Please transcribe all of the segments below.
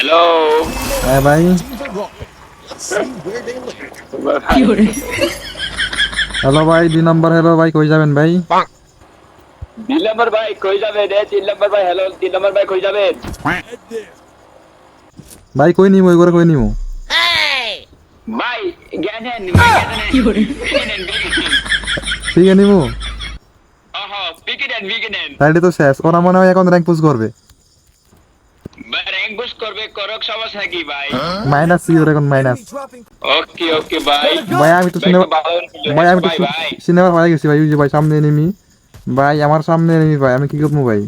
Hello হ্যাঁ ভাই hello ভাই দুই নম্বর হ্যালো ভাই কই যাবেন ভাই তিন নম্বর ভাই কই যাবেন? এ তিন নম্বর ভাই হ্যালো তিন নম্বর ভাই কই যাবেন? ভাই কই নিমু? ওই করে কই নিমু? ভাই ঠিক আছে নিমু? ওহ বিগিনেন বিগিনেন তাইলে তো শেষ। ওরা মনে হয় এখন র্যাঙ্ক পুশ করবে ভাই র্যাঙ্ক বুস্ট করবে করক সমস্যা কি ভাই? মাইনাস সি ওর এখন মাইনাস। ওকে ওকে ভাই। ভাই আমি তো সিনেমা ভাই আমি তো ভাই ভাই। সিনেমা পাই গেছি ভাই যে ভাই সামনে এনিমি ভাই আমার সামনে এনিমি ভাই আমি কি করব ভাই?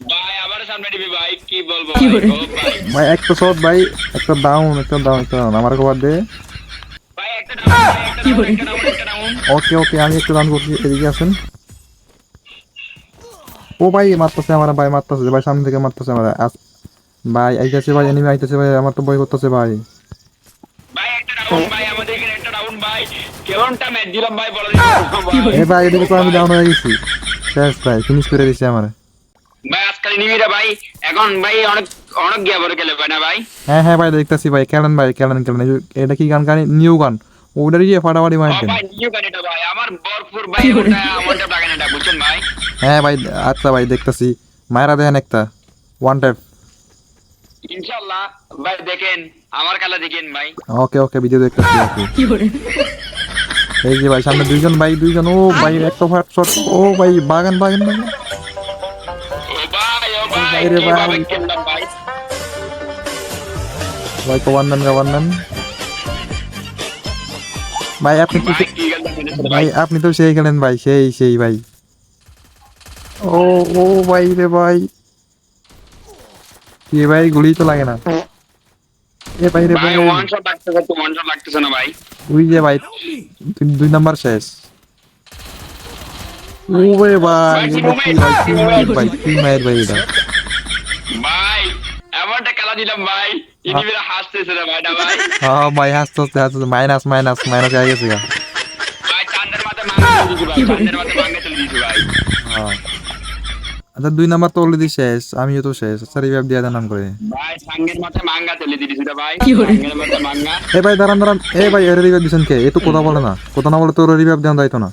ভাই আবার সামনে দিবি ভাই কি বলব ভাই? ও ভাই। ভাই একটা শট ভাই একটা ডাউন একটা ডাউন একটা ডাউন আমার কবার দে। ভাই একটা ডাউন ভাই একটা ডাউন একটা ডাউন একটা ডাউন ওকে ওকে আমি একটু ডাউন করছি এদিকে আসেন। ও ভাই মারতেছে আমার ভাই মারতেছে ভাই সামনে থেকে মারতেছে আমার ভাই আইতাছে ভাই এনিমি আইতাছে ভাই আমার তো ভয় করতেছে ভাই। ভাই একটা ডাউন ভাই আমাদের এখানে একটা ডাউন ভাই। কেমনটা ম্যাচ দিলাম ভাই বলো এ ভাই এদিকে তো আমি ডাউন হয়ে গেছি। শেষ ভাই ফিনিশ করে দিছি আমার। ভাই আজকাল নিবিরা ভাই এখন ভাই অনেক অনেক গিয়া বড় খেলে না ভাই? হ্যাঁ হ্যাঁ ভাই দেখতেছি ভাই কেলেন ভাই কেলেন কেলেন এটা কি গান গানি? নিউ গান। ওটারই যে ফাটাফাটি মারতেন। ভাই নিউ গান এটা ভাই। আমার বরপুর ভাই ওটা আমারটা টাকা এটা বুঝছেন ভাই? হ্যাঁ ভাই আচ্ছা ভাই দেখতাছি। মায়েরা দেখেন একটা। ওয়ান টাইপ ইনশাআল্লাহ ভাই দেখেন আমার খেলা দেখেন ভাই। ওকে ওকে ভিডিও দেখতেছি ওকে। এই যে ভাই সামনে দুইজন ভাই দুইজন ও ভাই একটা শট ও ভাই বাগান বাগান বাগান। ও ভাই ও ভাই ভাই। রে ভাই। ভাই ভাই কমান্ডান কমান্ডান ভাই আপনি কি কি ভাই। আপনি তো সেই খেলেন ভাই সেই সেই ভাই। ও ও ভাই রে ভাই। কি ভাই গুলি তো লাগে না। এ ভাই রে ভাই ওয়ান শট লাগতেছে তো ওয়ান শট লাগতেছে না ভাই। ওই যে ভাই দুই- নাম্বার শেষ। ও রে ভাই ভাই কি মায়ের ভাই এটা। ভাই এমনটা খেলা দিলাম ভাই ইনিবিরা হাসতেছে রে ভাইটা ভাই। হ্যাঁ ভাই হাসতে হাসতে হাসতে মাইনাস মাইনাস মাইনাস হয়ে গেছে ভাই চান্দের মাথায় মাঙ্গা চলে দিয়েছি ভাই চান্দের মাথায় মাঙ্গা চলে দিয়েছি ভাই। হ্যাঁ। আচ্ছা দুই নাম্বার তো অলরেডি শেষ আমিও তো শেষ। আচ্ছা রিভাইভ দিয়ে দেন নাম করে ভাই সাঙ্গের মাথায় মাঙ্গা ভাই। সাঙ্গের মাথায় মাঙ্গা। এ ভাই দাঁড়ান দাঁড়ান। এ ভাই এর রিভাইভ দিছেন কে? এ তো কথা বলে না। কথা না বলে তোর রিভাইভ দেন যাইতো না।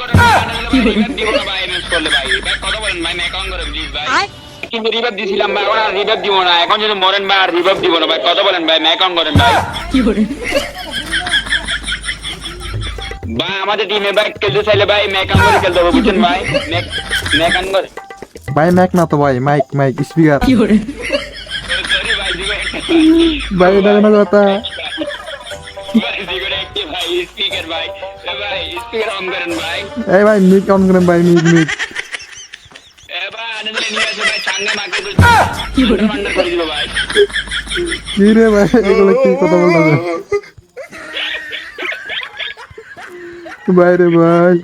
বলেন রিভাইভ দিব ভাই এমএস করলে ভাই। ভাই কত বলেন ভাই ম্যাকাউন্ট করে প্লিজ ভাই। কিন্তু রিভাইভ দিছিলাম ভাই দিব না। এখন যদি মরেন ভাই আর রিভাইভ দিব না ভাই কত বলেন ভাই ম্যাকাউন্ট করেন ভাই। ভাই আমাদের টিমে ভাই খেলতে চাইলে ভাই ম্যাকাউন্ট করে খেলতে হবে বুঝছেন ভাই? ম্যাকাউন্ট করে ভাই ম্যাক না তো ভাই মাইক মাইক স্পিকার ভাই দিগো ভাই এটা কোনো কথা। এই ভাই মিক অন করেন ভাই মিক মিক কি করে? কি রে ভাই এগুলো কি কথা বলতেছে? ভাই রে ভাই।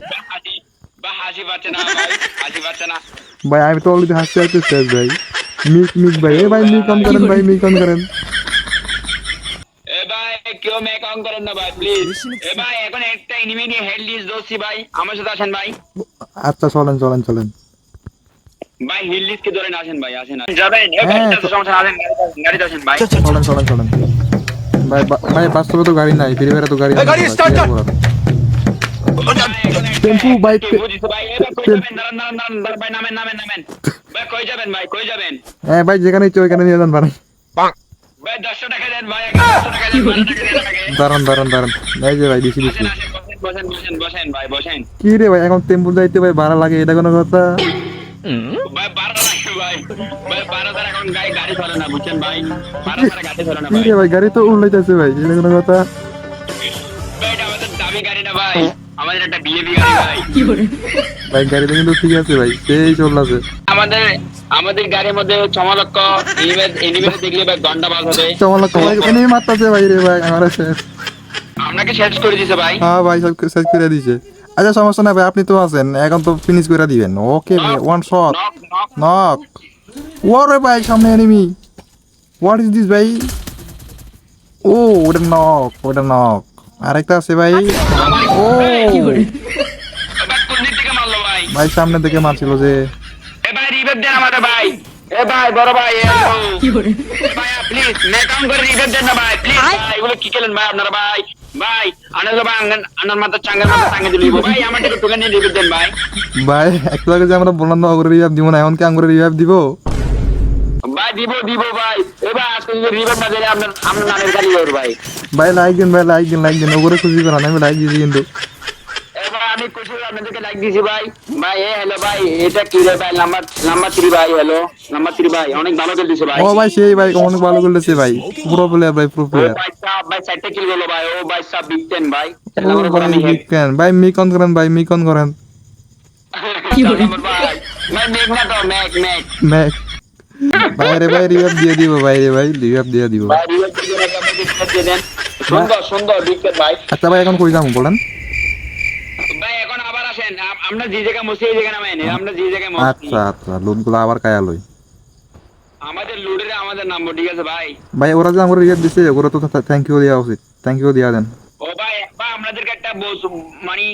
হাসি পাচ্ছে না ভাই হাসি পাচ্ছে না ভাই আমি তো অলরেডি হাসতে হাসতে শেষ ভাই। মিক মিক ভাই। এ ভাই মিক অন করেন ভাই মিক অন করেন। এ ভাই কেউ মেক অন করেন না ভাই প্লিজ এ ভাই এখন একটা এনিমি নিয়ে হেড লিস্ট দোষী ভাই। আমার সাথে আসেন ভাই। আচ্ছা চলেন চলেন চলেন। ভাই হিল লিস্ট কে ধরে না আসেন ভাই আসেন যাবেন এ ভাই হ্যাঁ, সমস্যা আসেন গাড়িতে আসেন, ভাই। চলেন চলেন চলেন। ভাই ভাই বাস্তবে তো গাড়ি নাই ফিরে ফিরে তো গাড়ি গাড়ি ভাই, টেম্পু, ভাই, ভাই ভাই ভাই ভাই ভাই হ্যাঁ ভাই যেখানে ইচ্ছে ওইখানে নিয়ে যান ভাই ভাই ভাই দাঁড়ান দাঁড়ান দাঁড়ান এই যে ভাই দিছি দিছি ভাই কি রে ভাই এখন টেম্পু যাইতে ভাই ভাড়া লাগে এটা কোনো কথা? ভাই ভাই। ভাই গাড়ি ভাই? ভাই। ভাই তো উল্লাইতেছে ভাই এটা কোনো কথা? ভাই। আমাদের ভাই একটা বিএবি গাড়ি ভাই। ভাই গাড়িটা কিন্তু ঠিক আছে ভাই সেই চলছে আমাদের আমাদের গাড়ির মধ্যে দেখলে ভাই ঘণ্টা বাজ হবে। চমলা কমাই এনে মারতাছে ভাই রে ভাই আমার শেষ আপনাকে শেষ করে দিছে ভাই। হ্যাঁ ভাই সব শেষ করে দিছে। আচ্ছা সমস্যা নাই ভাই আপনি তো আছেন এখন তো ফিনিশ করে দিবেন। ওকে ভাই ওয়ান শট নক ওরে ভাই সামনে এনিমি হোয়াট ইজ দিস ভাই? ও ওটা নক ওটা নক আরেকটা আছে ভাই। ও ভাই। সামনে থেকে মারছিল যে। এ ভাই দেন আমাদের ভাই। এ ভাই বড় ভাই এ ভাই প্লিজ মেকাউন করে রিভেট দেন না ভাই। প্লিজ ভাই এগুলো কি খেলেন ভাই আপনারা ভাই? ভাই আনার ভাই আনার মাথা চাঙ্গার মাথা চাঙ্গে দিলিব ভাই আমার থেকে টোকেন নিয়ে রিভেট দেন ভাই। ভাই একটু আগে যে আমরা বললাম না অগরে রিভাইভ দিব না এখন কি আঙ্গুরে রিভাইভ দিব? ভাই দিব দিব ভাই। এ ভাই আজকে যদি না দিলে আপনার আপনার নামের গালি ভাই। ভাই লাইক দিন ভাই লাইক দিন লাইক দিন। ওগরে খুশি করান আমি লাইক দিয়েছি কিন্তু। এবার আমি খুশি আপনাদেরকে লাইক দিয়েছি ভাই। ভাই এ হ্যালো ভাই এটা কি রে ভাই? নাম্বার নাম্বার থ্রি ভাই হ্যালো নাম্বার থ্রি ভাই অনেক ভালো খেলতেছে ভাই। ও ভাই সেই ভাই অনেক ভালো ভাই। পুরো প্লেয়ার ভাই পুরো প্লেয়ার ভাই সাহেব ভাই সাইডটা কিল গেল ভাই। ও ভাই সাহেব বিগ টেন ভাই। ভাই বিকেন ভাই মিকন করেন ভাই মিকন করেন। কি ভাই। ভাই মেঘ না তো মেঘ মেঘ ম্যাক ভাই রে ভাই রিভাইভ দিয়ে দিব ভাই রে ভাই রিভাইভ দিয়ে দিব। ভাই রিভাইভ দিয়ে দেন। সুন্দর সুন্দর টেন ভাই। আচ্ছা ভাই এখন কই যাব বলেন। ভাই এখন আবার আসেন। আমরা যে জায়গায় মসি এই জায়গায় নামাই আমরা যে জায়গায় মসি আচ্ছা আচ্ছা লোনগুলো আবার কায়া লই। আমাদের লুডেরে আমাদের নাম্বার ঠিক আছে ভাই? ভাই ওরা যে আমার রিভাইভ দিছে ওরা তো থ্যাংক ইউ দেওয়া উচিত। থ্যাংক ইউ দেওয়া দেন। ও ভাই ভাই আপনাদেরকে একটা বস মানে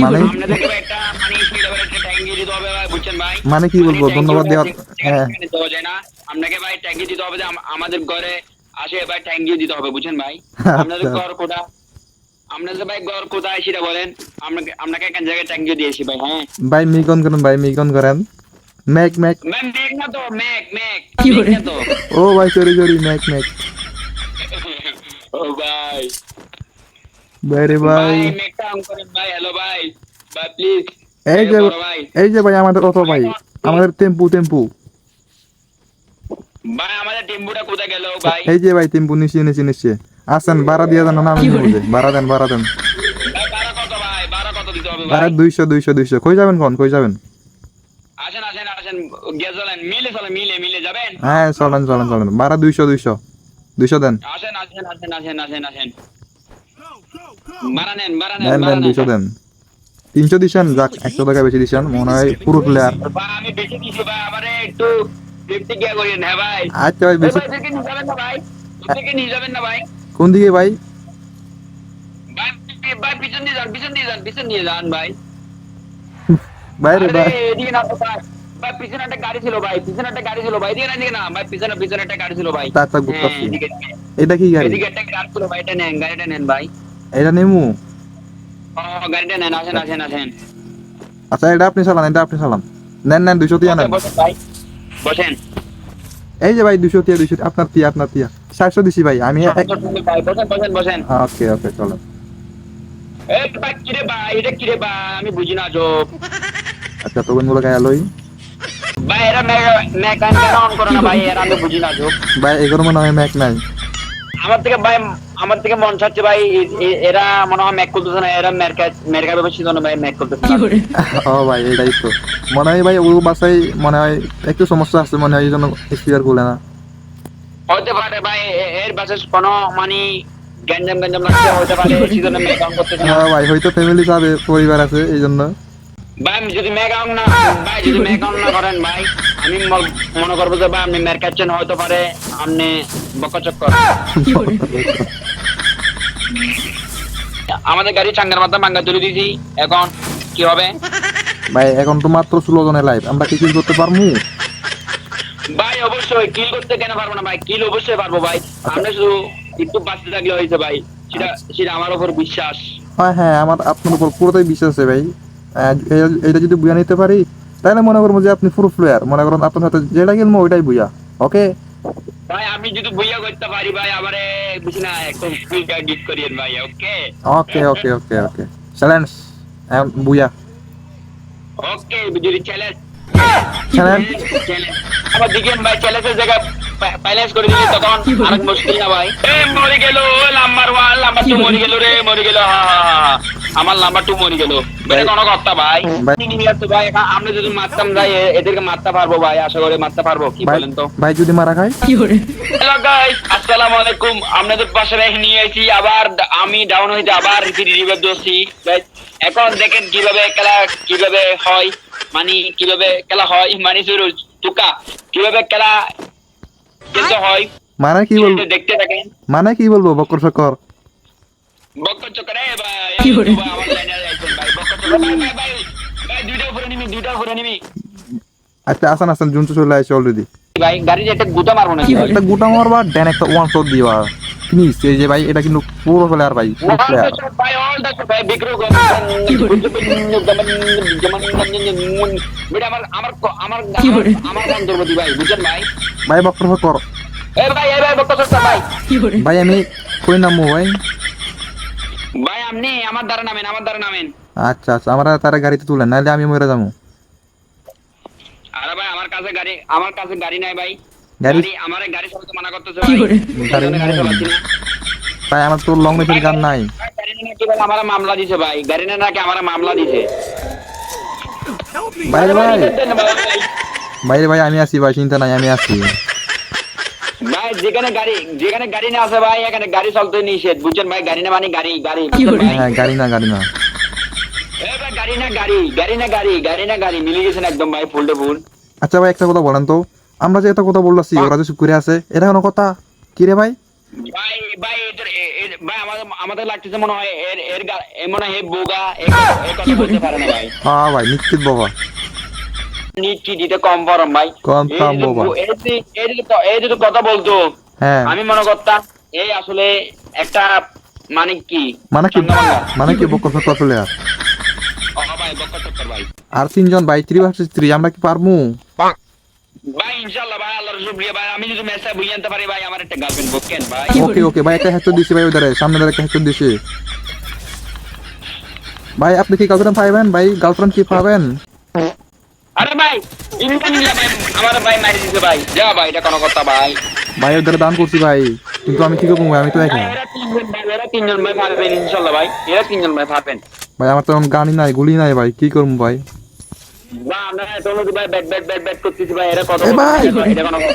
মানে? আপনাদেরকে একটা মানে ভাই ভাই? মানে কি বলব? ধন্যবাদ দেওয়া- হ্যাঁ। যায় না। আপনাকে ভাই ট্যাঙ্ক দিতে হবে আমাদের ঘরে আসে ভাই ট্যাঙ্ক দিয়ে দিতে হবে বুঝছেন ভাই? আপনাদের আচ্ছা। ঘর কোথা আপনাদের ভাই ঘর কোথায় সেটা বলেন। আপনাকে আপনাকে এক জায়গায় ট্যাঙ্ক দিয়ে দিয়েছি ভাই হ্যাঁ? ভাই মিকন করেন ভাই মিকন করেন। ম্যাক ম্যাক ম্যাম মেঘ না তো মেঘ মেঘ। না ও ভাই সরি সরি ম্যাক ম্যাক ও ভাই। ভাই ভাই ভাই মেঘটা অন করেন ভাই হ্যালো ভাই। ভাই প্লিজ এই যে ভাই। এই যে ভাই আমাদের অত ভাই। আমাদের টেম্পু টেম্পু। ভাই আমাদের টেম্পুটা কোথায় গেল ভাই? এই যে ভাই টেম্পু নিচে নিচে নিচে আসেন ভাড়া দিয়ে দেন না আমি ভাড়া দেন ভাড়া দেন। ভাড়া কত ভাই? ভাড়া কত দিতে হবে ভাড়া ভাই? দুইশো দুইশো দুইশো। কই যাবেন কোন? কই যাবেন? আসেন আসেন আসেন। গ্যাস জ্বালেন মিলে চলে মিলে মিলে যাবেন? হ্যাঁ চলেন চলেন চলেন। ভাড়া দুইশো দুইশো। দুইশো দেন। আসেন আসেন আসেন আসেন আসেন আসেন। ভাড়া নেন ভাড়া নেন দেন দুইশো দেন। তিনশো দিছেন যাক একশো টাকা বেশি দিছেন। মনে হয় পুরো প্লেয়ার আমি বেশি দিছি ভাই আমারে একটু ফিফটি কে করিয়েন হ্যাঁ ভাই আচ্ছা ভাই এই বেশি ভাই এদেরকে নিয়ে যাবেন না ভাই এদেরকে নিয়ে যাবেন না ভাই কোন দিকে ভাই ভাই ভাই পিছন দিয়ে যান পিছন দিয়ে যান পিছন দিয়ে যান ভাই ভাই রে আরে ভাই এদিকে না তো ভাই ভাই পিছনে একটা গাড়ি ছিল ভাই পিছনে একটা গাড়ি ছিল ভাই এদিকে না এদিকে না ভাই পিছনে পিছনে একটা গাড়ি ছিল ভাই তা তা হ্যাঁ, ঘুরতাছি এদিকে, এদিকে। এটা কি গাড়ি এদিকে একটা গাড়ি ছিল ভাই এটা নেন গাড়িটা নেন ভাই এটা নেমু ও গাড়িটা নেন আসেন আসেন আসেন আচ্ছা এটা আপনি চালান এটা আপনি চালান নেন নেন দুইশো তিয়া নেন বসেন। এই যে ভাই দুইশো তিয়া দুইশো আপনার তিয়া আপনার তিয়া। চারশো দিছি ভাই আমি বসেন বসেন বসেন। ওকে ওকে চলো। এই ভাই কিরে ভাই এটা কিরে ভাই? আমি বুঝি না জব আচ্ছা গায়ে লই। ভাই এরা মেকান কেন অন করে না ভাই এরা আমি বুঝি না জব ভাই এগারো মনে হয় ম্যাক নাই। আমার থেকে ভাই আমার থেকে মন চাচ্ছে ভাই এরা মনে হয় ম্যাক করতেছে না এরা মেরকা মেরকা ব্যবস্থিত না ভাই ম্যাক করতেছে ও ভাই এটাই তো। মনে হয় ভাই ও বাসায় মনে হয় একটু সমস্যা আছে মনে হয় এই জন্য স্পিকার খুলে না। হতে পারে ভাই এর বাসে কোনো মানে গ্যাঞ্জাম গ্যাঞ্জাম লাগছে হতে পারে এই জন্য মেক অন করতেছে না। ভাই হয়তো ফ্যামিলি যাবে পরিবার আছে এই জন্য। ভাই আমি যদি মেক অন না ভাই যদি মেক অন না করেন ভাই আমি মনে করব যে ভাই আপনি মেরকাচ্ছেন হতে পারে আপনি বকচক্কর আমাদের গাড়ি চাঙ্গার মাথা মাঙ্গা তুলে দিয়েছি। এখন কি হবে? ভাই এখন তো মাত্র ষোলো জনের লাইভ আমরা কি কি করতে পারব? ভাই অবশ্যই কিল করতে কেন পারব না ভাই? কিল অবশ্যই পারব ভাই। আমরা শুধু একটু বাঁচতে থাকলে হয়েছে ভাই। সেটা সেটা আমার উপর বিশ্বাস। হ্যাঁ হ্যাঁ আমার আপনার উপর পুরোটাই বিশ্বাস আছে ভাই। এটা যদি বুঝা নিতে পারি তাহলে মনে করব যে আপনি পুরো প্লেয়ার মনে করেন আপনার সাথে যেটা খেলব ওইটাই বুঝা ওকে ভাই আমি যদি বইয়া করতে পারি ভাই আমারে বুঝি না একটা স্পিকার গিফট করিয়েন ভাই okay okay okay okay okay challenge বুঝা ওকে যদি চ্যালেঞ্জ চ্যালেঞ্জ আমার দিকে ভাই চ্যালেঞ্জের জায়গা প্যালেন্স করে দিলি তখন অনেক মুশকিল না ভাই। এ মরে গেল নাম্বার ওয়ান নাম্বার টু মরে গেল রে মরে গেল হা, হা, হা, হা। আমার নাম্বার টু মরে গেল। এটা কোনো কথা ভাই। ভাই- নিয়ে আসতো ভাই? আমরা যদি মারতাম যাই এদেরকে মারতে পারব ভাই। আশা করি মারতে পারব। কি বলেন তো? ভাই যদি মারা খায়? হ্যালো গাইস আসসালামু আলাইকুম। আপনাদের পাশে রেখে নিয়ে এসেছি আবার আমি ডাউন হইতে আবার দিচ্ছি Guys, এখন দেখেন কীভাবে খেলা কীভাবে হয়। মানে কীভাবে খেলা হয়। মানে শুরু টুকা। কীভাবে খেলা খেলতে হয়। মানে কি বলব দেখতে থাকেন। মানে কি বলব বকর সকর চক্কর ভাই এই বাবা, আমার লাইনে আইছেন ভাই বক্কর চক্কর ভাই ভাই ভাই ভাই দুইটা উপরে নিবি দুইটা উপরে নিবি আচ্ছা আসান আসান জুন চলে আসছে অলরেডি ভাই গাড়ির একটা গুতা মারবো না একটা গোটা মারবা ড্যান একটা ওয়ান শট দিবা। ফিনিশ এই যে ভাই এটা কিন্তু পুরো প্লেয়ার ভাই পুরো প্লেয়ার ভাই অল ভাই বিক্রো বেটা আমার আমার আমার আমার অন্তর্বর্তী ভাই বুঝছেন ভাই? ভাই বক্র কর। এ ভাই এ ভাই বকত ভাই। ভাই আমি কই নামবো ভাই? ভাই আপনি আমার দ্বারা নামেন আমার দ্বারা নামেন। আচ্ছা আচ্ছা আমরা তারা গাড়িতে তুলেন নাহলে আমি মরে যাব। আরে ভাই আমার কাছে গাড়ি আমার কাছে গাড়ি নাই ভাই। গাড়ি? আমার গাড়ি চালাতে মানা করতেছে আমার তো লং গান নাই। আমার মামলা দিছে ভাই। গাড়ি না নাকি আমার মামলা দিছে। ভাই ভাই। ভাই। ভাই ভাই আমি আসি ভাই চিন্তা নাই আমি আসি ভাই যেখানে গাড়ি যেখানে গাড়ি না আছে ভাই এখানে গাড়ি চলতে নিষেধ। বুঝছেন ভাই গাড়ি না মানে গাড়ি গাড়ি? হ্যাঁ গাড়ি না গাড়ি না। গাড়ি না গাড়ি গাড়ি না গাড়ি গাড়ি না গাড়ি। মিলে গেছেন একদম ভাই ফুল ফুল। আচ্ছা ভাই একটা কথা বলেন তো। আমরা যে একটা কথা বললাছি ওরা যে চুপ করে আছে এটা কোনো কথা? কি রে ভাই? ভাই ভাই ভাই আমাদের আমাদের লাগতেছে মনে হয় এর এর এ মনে হয় বোগা এ কথা বলতে পারে না ভাই। হ্যাঁ ভাই নিশ্চিত বাবা নিচ্ছি দিতে কম ফরম ভাই। এই কথা বলতো হ্যাঁ। আমি মনে করতাম এই আসলে একটা মানে কি? মানে কি? মানে কি বকর ফকর ভাই আর তিনজন ভাই থ্রি ভার্সেস থ্রি আমরা কি পারব ভাই ইনশাআল্লাহ ভাই আল্লাহর শুকরিয়া ভাই। আমি যদি আনতে পারি ভাই আমার একটা গার্লফ্রেন্ড বুকেন ভাই। ওকে ওকে ভাই একটা হেডশট দিছি ভাই ওদারে সামনে ধরে একটা হেডশট দিছি। ভাই আপনি কি গার্লফ্রেন্ড পাইবেন? ভাই গার্লফ্রেন্ড কি পাবেন? আরে ভাই ভাই আমার ভাই মারি দিতে ভাই। যা ভাই এটা কোনো কথা ভাই। ভাই ওদের দান করছি ভাই। কিন্তু আমি কি করব? ভাই আমি তো একা। ভাই, এরা তিনজন ভাই এরা তিনজন ভাই পারবেন ইনশাআল্লাহ ভাই। এরা তিনজন ভাই পারবেন ভাই আমার তো গানই নাই গুলি নাই ভাই। কি করব ভাই? ভাই ব্যাট ব্যাট ব্যাট ব্যাট করতেছি ভাই। এরা কত ভাই! এটা কোনো কথা।